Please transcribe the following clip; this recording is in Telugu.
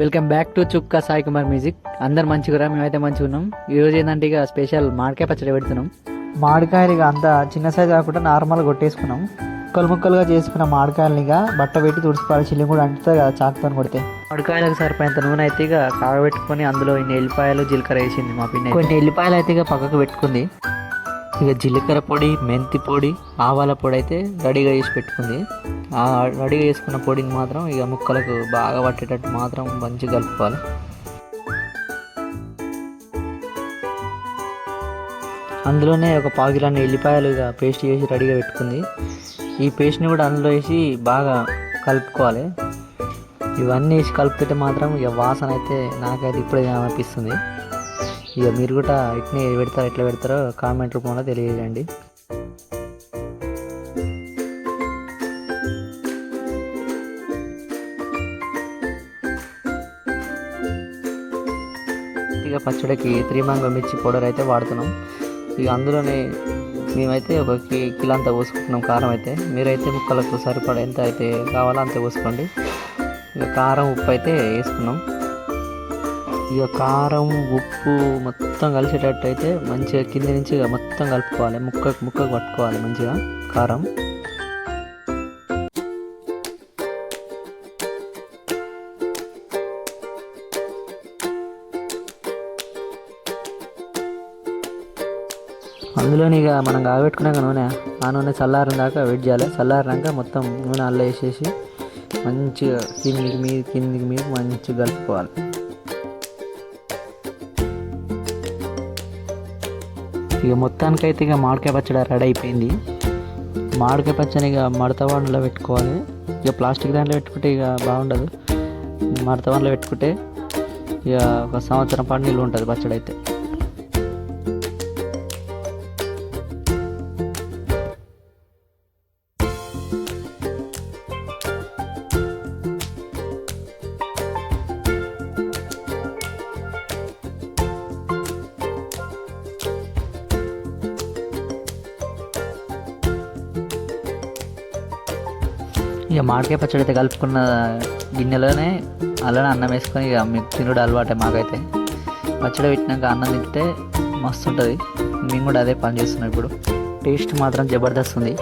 వెల్కమ్ బ్యాక్ టు చుక్క సాయి కుమార్ మ్యూజిక్ అందరు మంచిగా మేమైతే మంచిగా ఉన్నాం ఈ రోజు ఏంటంటే ఇక స్పెషల్ మామిడికాయ పచ్చడి పెడుతున్నాం. మామిడికాయలు ఇక అంత చిన్న సైజు కాకుండా నార్మల్గా కొట్టేసుకున్నాం. ముక్కలు ముక్కలుగా చేసుకున్న మామిడికాయలని ఇక బట్ట పెట్టి తుడిచిపాలి చిల్లి కూడా అంటుతుంది కదా చాకుతో కొడితే. మామిడికాయలకు సరిపోయేంత నూనె అయితే ఇక కాగబెట్టుకొని అందులో ఇన్ని ఎల్లిపాయలు జీలకర్ర వేసింది మా పిన్ని కొన్ని ఎల్లిపాయలు అయితే ఇక పక్కకు పెట్టుకుంది. ఇక జీలకర్ర పొడి మెంతి పొడి ఆవాల పొడి అయితే రెడీగా చేసి పెట్టుకుంది. ఆ రెడీగా చేసుకున్న పొడిని మాత్రం ఇక ముక్కలకు బాగా పట్టేటట్టు మాత్రం మంచిగా కలుపుకోవాలి. అందులోనే ఒక పాకిలాన్ని కిలోని ఎల్లిపాయలు ఇక పేస్ట్ చేసి రెడీగా పెట్టుకుంది. ఈ పేస్ట్ని కూడా అందులో వేసి బాగా కలుపుకోవాలి. ఇవన్నీ వేసి కలుపుతుంటే మాత్రం ఇక వాసన అయితే నాకైతే ఇప్పుడే అనిపిస్తుంది. ఇక మీరు కూడా ఇట్నే పెడతారో ఎట్లా పెడతారో కామెంట్ రూపంలో తెలియజేయండి. ఇక పచ్చడికి త్రీ మ్యాంగో మిర్చి పౌడర్ అయితే వాడుతున్నాం. ఇక అందులోనే మేమైతే ఒక కిలో అంతా పోసుకుంటున్నాం కారం అయితే. మీరైతే ముక్కలకు సరిపడ ఎంత అయితే కావాలో అంత పోసుకోండి. ఇక కారం ఉప్పు అయితే వేసుకున్నాం. ఇక కారం ఉప్పు మొత్తం కలిసేటట్టు అయితే మంచిగా కింద నుంచి మొత్తం కలుపుకోవాలి. ముక్క ముక్కకు పట్టుకోవాలి మంచిగా కారం. అందులోని ఇక మనం కాబెట్టుకున్నాక నూనె ఆ నూనె చల్లారిన దాకా వెయిట్ చేయాలి. చల్లారినాక మొత్తం నూనె అల్ల వేసేసి మంచిగా కిందికి మీద కిందికి మీద మంచిగా కలుపుకోవాలి. ఇక మొత్తానికైతే ఇక మామిడికాయ పచ్చడి రెడీ అయిపోయింది. మామిడికాయ పచ్చడి ఇక మడత వాడిలో పెట్టుకోవాలి. ఇక ప్లాస్టిక్ దాంట్లో పెట్టుకుంటే ఇక బాగుండదు. మడత వాడిలో పెట్టుకుంటే ఇక ఒక సంవత్సరం పాటు నిల్వ ఉంటుంది పచ్చడి అయితే ఇక మామిడికాయ పచ్చడి అయితే కలుపుకున్న గిన్నెలోనే అలానే అన్నం వేసుకొని ఇక మీకు తినుడు అలవాటే మాకైతే. పచ్చడి పెట్టినాక అన్నం తింటే మస్తు ఉంటుంది. మేము కూడా అదే పని చేస్తున్నాం ఇప్పుడు. టేస్ట్ మాత్రం జబర్దస్త్ ఉంది.